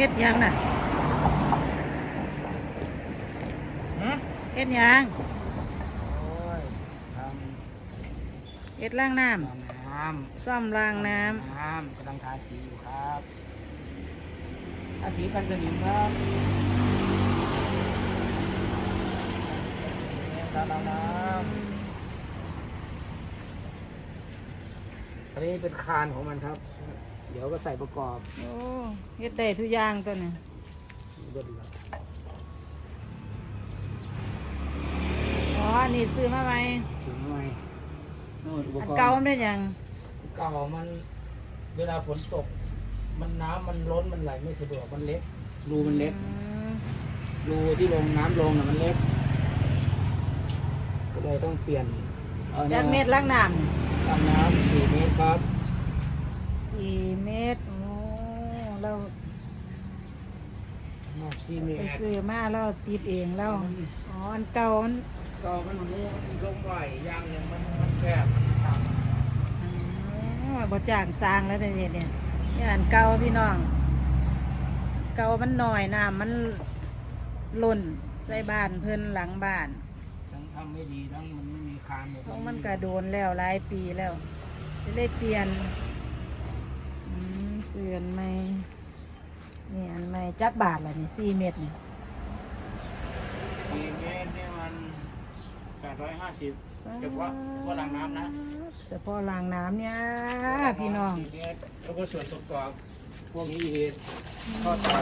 เฮ็ดหยังน่ะหืมเฮ็ดหยังโอ้ยทเฮ็ดล้างน้ำน้ำำซ่อมล้างน้น้ำกำลังทาสีอยู่ครับทาสีกันสนิมครับตาน้ำอันนี้เป็นคานของมันครับ เดี๋ยวก็ใส่ประกอบำโอ้เฮ็ดได้ทุกอย่างตัวนี้เบิดเลยอ๋ออันนี้ซื้อมาไหมถึงหน่อยนู่นอุปอันกรณ์เก่ามันเป็นหยังเก่ามัน เวลาฝนตก มันน้ำมันล้นมันไหลไม่สะดวกมันเล็กรูมันเล็กอืมรูที่ลงน้ำลงน่ะมันเล็กก็เลยต้องเปลี่ยนอาจากเม็ดล้างน้ำนี่ล้างน้ำสี่เมตรครับ สี่เมตรโอ้เรานอกสี่เมไปตรซื้อมาเราติดเองเราอ๋ออันเก่ามันก็มันรู้มันลงไหวอยางหนึ่งมันมันแคบมันต่อ๋อบ่จ้างสร้างแล้วแต่เนี่ยเนี่ยนี่อันเก่าพี่น้อง เก่ามันหน่อยน้ำมันหล่นใส่บ้านเพิ่นหลังบ้านำทั้งทำไม่ดีทั้งมันไม่มีคานเลยเพราะมันก็โดนแล้วหลายปีแล้วจะได้เปลี่ยนอื มเสื่อนไหมนี่อันใหม่จักบาทละนี่สี่เม็ดนี่สี่เมตรเนี่ยมันแปดร้อยห้าสิบเฉพาะเฉพาะล้างน้ำนะเฉพาะล้างน้ำเนี่ยพี่น้องสี่เมตรแล้วก็ส่วนประกอบพวกนี้อีกข้อต่อ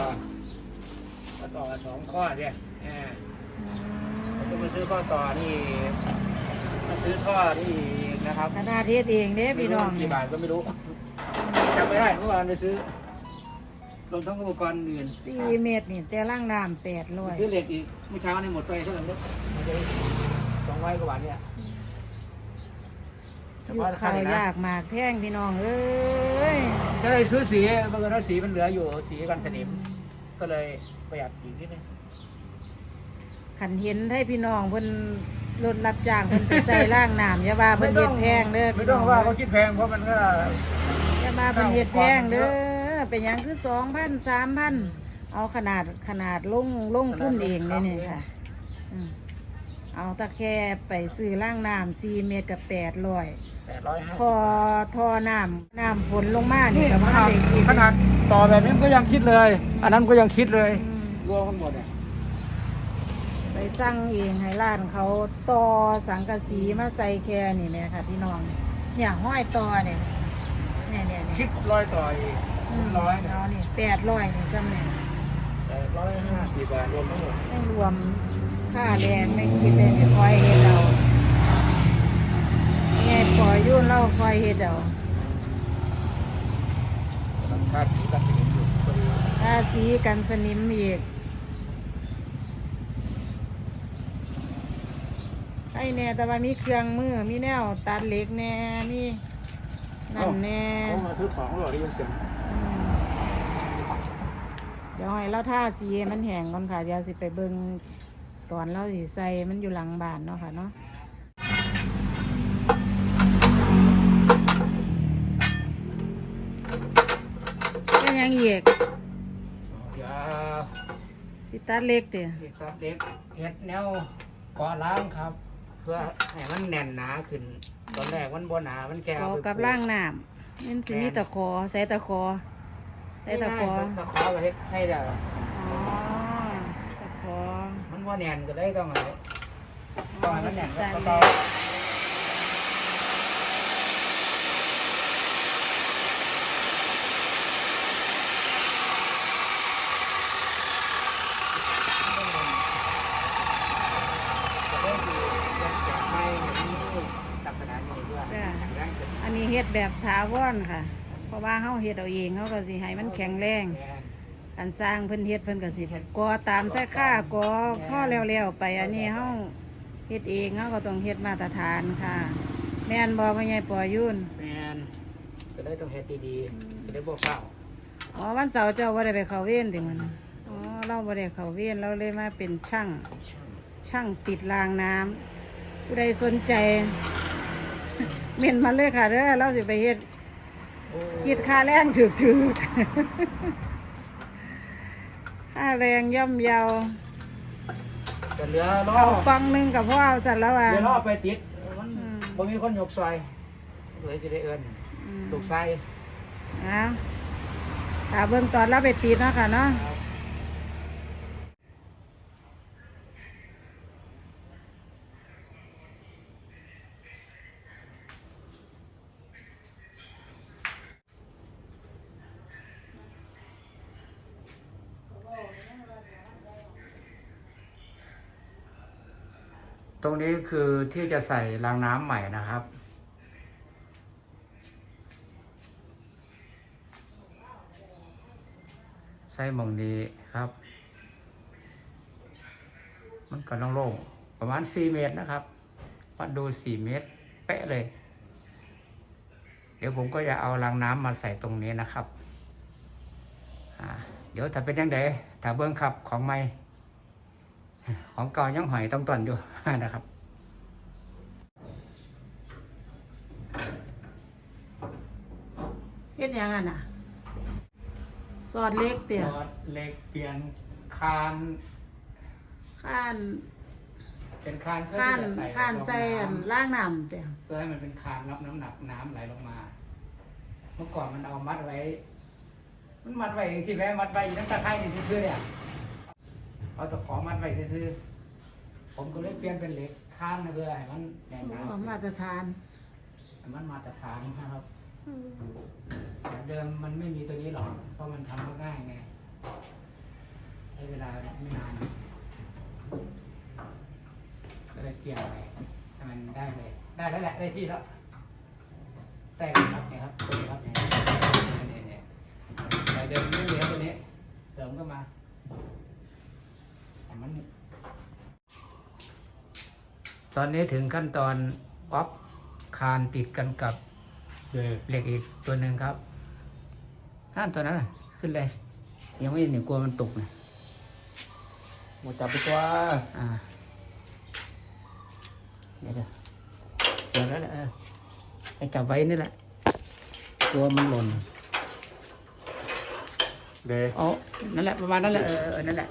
ข้อต่อสองข้อเนี่ยอ่าอืผมมก็มาซื้อข้อต่อนี่มาซื้อท่อนี่นะครับขนาดเทศเองเด้ไม่พี่รู้น้องกี่บาทก็ไม่รู้ จำไม่ได้เมื่อวานไปซื้อรวมทั้งอุปกรณ์อื่นสี่เม็ดนี่แต่ล้างน้ำแปดร้อยซื้อเหล็กอีกเมื่อเช้านี่หมดไปเท่าไหร่ไม่รู้สองร้อยกว่าบาทเนี่ยเฉอยู่พาะข้าวยากมากแพงพี่น้องเอ้ยก็เลยซื้อสีบางทีสีมันเหลืออยู่สีกันสนิม ก็เลยประหยัดอีกนิดนึงขันเห็นให้พี่น้องเพิ่นรถรับจ้างเพิ่นไปใส่ล้างน้ำอย่าว่าเพิ่นเฮ็ดแพงเด้อไม่พี่ต้น้อองงว่าเขาคิดแพงเพราะมันก็อย่า มาเพิ่นเฮ็ดแพงเด้อเป็นหยังคือสองพันสามพันเอาขนาดขนาดลงลงทุนเองเลยเนี่ยค่ะอืมเอาตะแค่ไปซื้อล้างน้ำสี่เมตรกับแปดร้อยแปดร้อยห้าทอทอน้ำน้ำฝนลงมานี่นี่ก็ขมานาดได้กินขนาดต่อแบบนี้ก็ยังคิดเลย อันนั้นก็ยังคิดเลย อืม รวมกันหมดเนี่ยไปสั่งเองให้ร้านเขาต่อสังกะสีมาใส่แค่นี่แม่ค่ะพี่น้องเนี่ยห้อยต่อเนี่ย เนี่ยเนี่ยเนี่ยคิดร้อยต่ออีกอืมร้อยเนี่ยเอานี่แปดร้อยนี่ซ้ำเนี่ยแปดร้อยห้าสิบบาทรวมทั้งหมดไม่รวมค่าแรงไม่คิดเลยเนี่ยคอยเฮ็ดเอาไงปล่อยยุ่นเล่าคอยเฮ็ดเอาราคาสีกันสีอยู่พอดีถ้าสีกันสนิมอีกไอ้แน่แต่ว่ามีเครื่องมือมีแนวตัดเหล็กแน่มี นั่นแน่เขามาซื้อของเขาบอกได้ยินเสียงอืมเดี๋ยวให้เราท่าสีให้มันแห้งก่อนค่ะเดี๋ยวสิไปเบิ่งตอนเราสิใส่มันอยู่หลังบ้านเนาะค่ะเนาะเป็นหยังอีกเดี๋ยวสิตัดเล็กเตะเด็กครับเด็กเฮ็ดแนวก่อล้างครับเพื่อให้มันแน่นหนาขึ้น ตอนแรกมันบ่หนา มันแก่ขอกับล่างน้ำมันสิมีตะขอใส่ตะขอใส่ตะขอตะขอก็เฮ็ดให้ได้อ๋อตะขอมันบ่แน่นก็ได้ต้องอะไรต้องให้มันแน่นตัก็ดต่เล็อก จะได้ดียังแจกไม่อย่างนี้ลักษณะนี้ด้วยแข็งแรงขึ้น อันนี้ เฮ็ดแบบถาวรค่ะ เพราะว่าเฮาเฮ็ดเอาเองเฮาก็สิให้มันแข็งแรงแม่นอันสร้างเพิ่นเฮ็ดเพิ่นก็สิก่อตามใส่ค่าก่อข้อแล้วๆไป อันนี้เฮาเฮ็ดเองเฮาก็ต้องเฮ็ดมาตรฐานค่ะ แม่นบ่พ่อใหญ่ปอยุ่นแมนจะได้ต้องเฮ็ดดีๆจะได้บ่เฝ้าอ๋อวันเสาร์เจ้าบ่ได้ไปเข้าเวรติมันอ๋อเราบ่ได้เข้าเวรเราเลยมาเป็นช่างช่างติดรางน้ำผู้ใดสนใจ เม่นมาเลยค่ะเด้อเราสิไปเฮ็ดโอ้คิดค่าแรงถูกถูกค่าแรงย่อมเยาแต่เหลือรอเอากล่องหนึงกับพ่อเอาสันแล้วว่าเหลือรอไปติดมันอืมบ่มีคนยกซอยเลยจะได้เอิ้นอืมลูกชาย เอาถ้าเบิ่งตอนเราไปตีเนาะค่ะเนาะตร รงนี้คือที่จะใส่รางน้ำใหม่นะครับ ใส่หมองนี้ครับ มันก็โล่งๆประมาณ 4 เมตรนะครับวัดดู 4 เมตร เป๊ะเลย เดี๋ยวผมก็จะเอารางน้ำมาใส่ตรงนี้นะครับ เดี๋ยวถ้าเป็นยังไงถ้าเบื้องขับของไม่ ของเก่ายังหอยต้องตอนอยู่นะครับเฮ็ดหยังอะน่ะสอดเล็กเตี่ยซอสเหล็กเปลี่ยนคานข้านเป็นคานเพื่อข้านที่จะข้านใส่น้อันล่างน้ำเตี่ยำเพื่อให้มันเป็นคานรับน้ำหนักน้ำไหลลงมา เมื่อก่อนมันเอามัดไว้ มันมัดไว้ที่แม่มัดไว้ตั้งแต่ไทยนี่ซื่อๆเนี่ย เอาตะขอมัดไว้ซื่อๆผมก็เลยเปลี่ยนเป็นเหล็กคานเพื่อให้มันแน่นหนาโอ้มาตรฐานให้มันมาตรฐานนะครับแต่เดิมมันไม่มีตัวนี้หรอกเพราะมันทำง่ายไงใช้เวลาไม่นานก็เลยเปลี่ยนไปให้มันได้เลย ได้แล้วแหละได้ที่แล้วใส่เลยครับเนี่ยครับตัวนี้ครับเนี่ยเนี่ยเนี่ยแต่เดิมไม่มีครับตัวนี้ เติมก็มาแต่มัน ตอนนี้ถึงขั้นตอนออฟคานติดกันกับเหล็กอีกตัวหนึ่งครับท่านตัวนั้นน่ะขึ้นเลย ยังไม่หนึ่งกลัวมันตกนะหมดจับไปตัวอ่าเดี๋ยวเดี๋ยวเดี๋ยวแล้วแหละเออให้จับไว้นี่แหละกลัวมันหล่นเดยอ๋อนั่นแหละประมาณนั้นแหละเออเออนั่นแหละ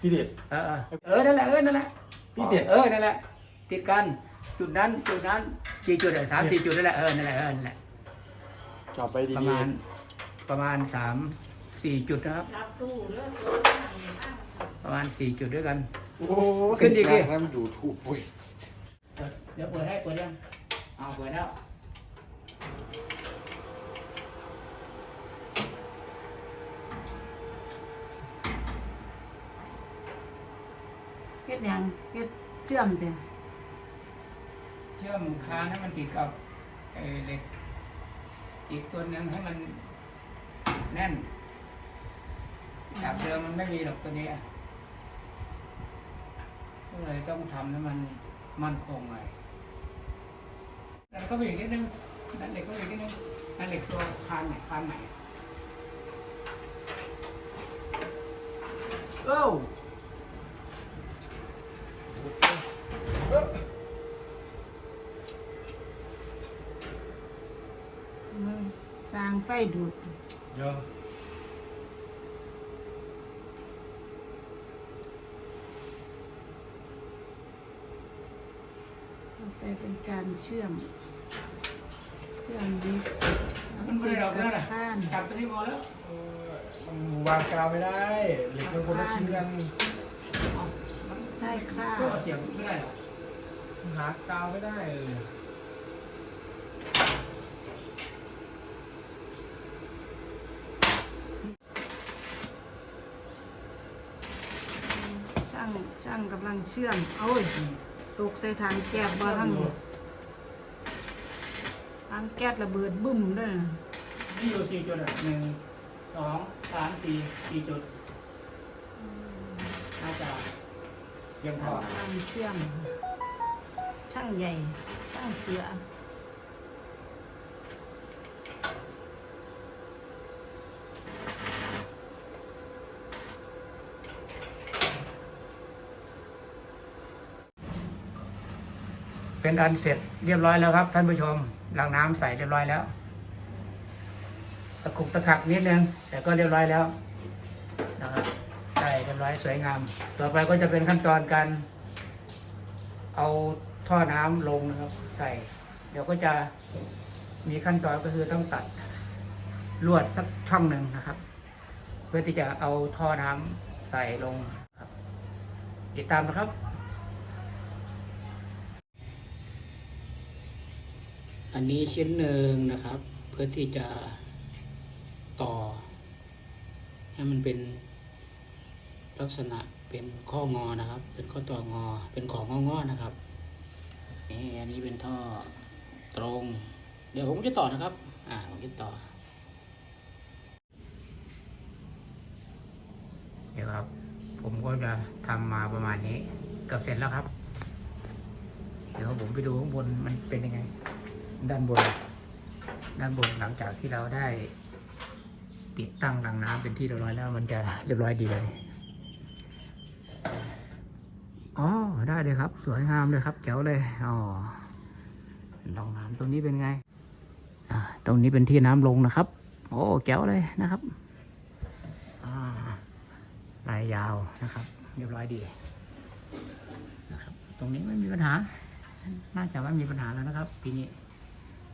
พี่เด็ดเออเออเออนั่นแหละเออนั่นแหละพี่เด็ดเออนั่นแหละ ติดกันจุดนั้นจุดนั้นสี่จุดอะสามสี่จุดนั่นแหละเออนั่นแหละเออนั่นแหละจับไปประดีมาณประมาณสามสี่จุดนะครับ รับตู้เด้อประมาณสี่จุดด้วยกัน ๆ โอ้โหขึ้นดีๆเสียงดังแล้วมันดูถูกเว้ยเดี๋ยวเปิดให้เปิดยังเอาเปิดแล้วเฮ็ดหยังเฮ็ดเชื่อมเตี่ย เชื่อมคานให้มันติดกับเหล็ก อีกตัวหนึ่งให้มันแน่นจากเดิมมันไม่มีหรอกตัวนี้ก็เลยต้องทำให้มันมั่นคงหน่อยแล้วก็ไปอีกนิดนึงนั่นเหล็กก็ไปอีกนิดนึงนั่นเหล็กตัวคานไหนคานไหนเอ้า มือสร้าง ไฟดูดเยอะต่อไปเป็นการเชื่อม เชื่อมดิมันไม่ได้หรอกนั่นแหละข้านจับตัวนี้พอแล้วเออมันวางกาวไม่ได้เหล็กมันคนละชิ้นกันเอามันใช่ค่ะก็เสียบไม่ได้หรอกหากาวไม่ได้เลย ช่างช่างกำลังเชื่อมโอ้ยตกใส่ทางแก๊สบ่ทั้งทางแก๊สระเบิดบึ้มเด้วยนี่อยู่สี่จุดอะหนึ่งสองสามสี่สี่จุดน่าจะเพียังพช่างอกำลังเชื่อม ช่างใหญ่ ช่างเสือ เป็นอันเสร็จเรียบร้อยแล้วครับ ท่านผู้ชมรางน้ำใส่เรียบร้อยแล้ว ตะกุกตะกักนิดนึงแต่ก็เรียบร้อยแล้วนะครับได้เรียบร้อยบร้อยสวยงาม ต่อไปก็จะเป็นขั้นตอนการเอาท่อน้ำลงนะครับ ใส่ เดี๋ยวก็จะมีขั้นตอนก็คือต้องตัดลวดสักช่องหนึ่งนะครับ เพื่อที่จะเอาท่อน้ำใส่ลงครับ ติดตามนะครับ อันนี้ชิ้นหนึ่งนะครับ เพื่อที่จะต่อ ให้มันเป็นลักษณะเป็นข้องอนะครับ เป็นข้อต่องอ เป็นของงอๆนะครับนี่อันนี้เป็นท่อตรง เดี๋ยวผมจะต่อนะครับ อ่าผมจะต่อเดี๋ยวครับ ผมก็จะทำมาประมาณนี้ เกือบเสร็จแล้วครับ เดี๋ยวผมไปดูข้างบนมันเป็นยังไง ด้านบน ด้านบนหลังจากที่เราได้ ติดตั้งรังน้ำเป็นที่เรียบร้อยแล้วมันจะเรียบร้อยดีเลยอ๋อได้เลยครับ สวยงามเลยครับแจ๋วเลยอ๋อรองน้ำตรงนี้เป็นไงอ่าตรงนี้เป็นที่น้ำลงนะครับ โอ้แจ๋วเลยนะครับลายยาวนะครับ เรียบร้อยดีนะครับ ตรงนี้ไม่มีปัญหา น่าจะไม่มีปัญหาแล้วนะครับปีนี้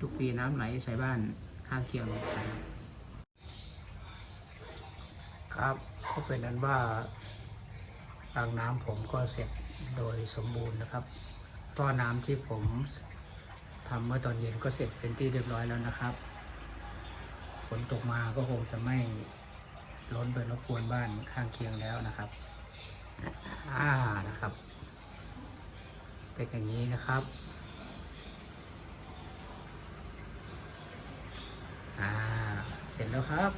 ทุกปีน้ำไหลใส่บ้านข้างเคียงครับก็เป็นนั้นว่ารางน้ำผมก็เสร็จโดยสมบูรณ์นะครับท่อน้ำที่ผมทำเมื่อตอนเย็นก็เสร็จเป็นที่เรียบร้อยแล้วนะครับฝนตกมาก็คงจะไม่ล้นไปรบกวนบ้านข้างเคียงแล้วนะครับอ่านะครับ เป็นอย่างนี้นะครับ อ่า เสร็จแล้วครับ